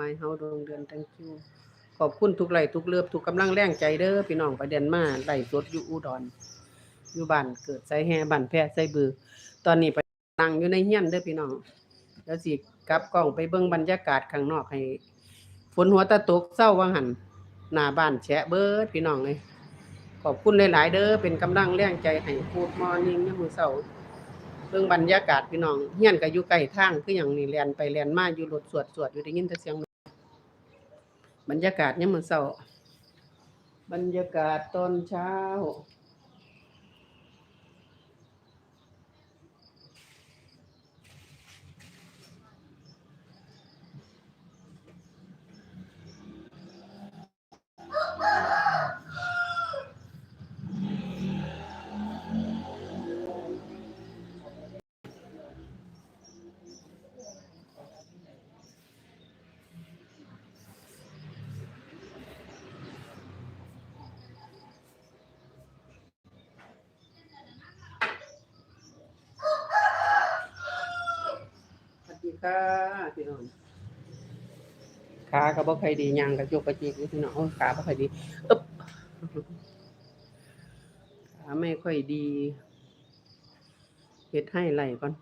มายเฮาดวงเดือนทั้งคิวขอบคุณทุกไหลทุกเลือบทุกกำลังแรงใจเด้อพี่น้องประเด็นมาไหลสดอยู่อุดรอยู่บ้านเกิดไสแฮบ้านแพร่ไสบือ ตอนนี้ไปนั่งอยู่ในเฮียนเด้อพี่น้องแล้วสิกลับกล้องไปเบิ่งบรรยากาศข้างนอกให้ฝนหัวตะตกเศร้าว่างหันหน้าบ้านแฉะเบิดพี่น้องเลยขอบคุณหลาย ๆ เด้อเป็นกำลังแรงใจให้พูดมอนิ่งในมื้อเช้าเบิ่งบรรยากาศพี่น้องเฮียนก็อยู่ใกล้ทางคือหยังนี่แล่นไปแล่นมาอยู่รถสวดสวดอยู่ได้ยินแต่เสียง บรรยากาศยามมื้อเช้าบรรยากาศตอนเช้า ค่ะพี่น้องขาก็บ่ค่อยดีย่างก็ยกกระจิกอยู่พี่น้องโอ้ยขาบ่ค่อยดีอึ๊บขาไม่ค่อยดีเฮ็ดให้ไหลก่อน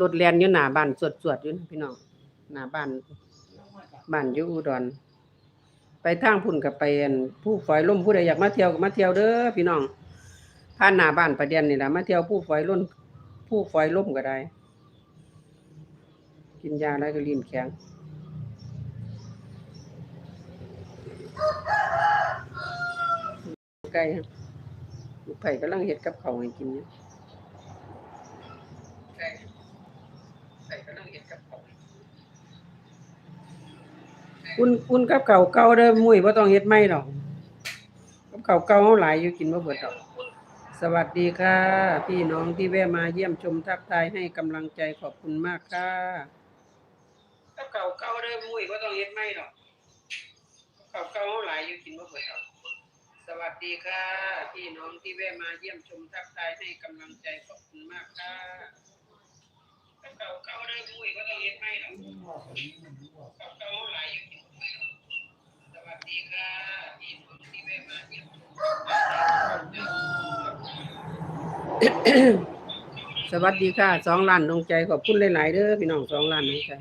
รถแล่นอยู่หน้าบ้านสวดๆอยู่พี่น้องหน้าบ้านบ้านอยู่อุดรไปทางพุ่นกับไปอันผู้ฝอยล่มผู้ใดอยากมาเที่ยวก็มาเที่ยวเด้อพี่น้อง ผ่านหน้าบ้านประเดียนนี่แหละมาเที่ยวผู้ฝอยล่นผู้ฝอยล่มก็ได้ กินยาแล้วก็ลิ้นแข็งไก่ลูกไผ่กำลังเฮ็ดกับเขาให้กินอยู่ไก่ไก่กำลังเฮ็ดกับเขาวอุ่นอุ่นกับเก่าเก่าเด้อมุ้ยบ่ต้องเฮ็ดใหม่ดอกกับเก่าเก่าเฮาหลายอยู่กินบ่เบิดดอก สวัสดีค่ะ พี่น้องที่แวะมาเยี่ยมชมทักทายให้กำลังใจขอบคุณมากค่ะกับเก่าเก่าเด้มุ้ยบ่ต้องเฮ็ดใหม่ดอกเก่าเก่าหลายอยู่กินบ่เบิดดอกสวัสดีค่ะ พี่น้องที่แวะมาเยี่ยมชมทักทายให้กำลังใจขอบคุณมากค่ะกับเก่าเก่าเด้มุ้ยบ่ต้องเฮ็ดใหม่ดอกเกับเก่าหลายอยู่กินสวัสดีค่ะพี่น้องที่แวะมาเยี่ยม สวัสดีค่ะสองล้านดวงใจขอบคุณหลาย ๆเด้อพี่น้องสองล้านดวงใจ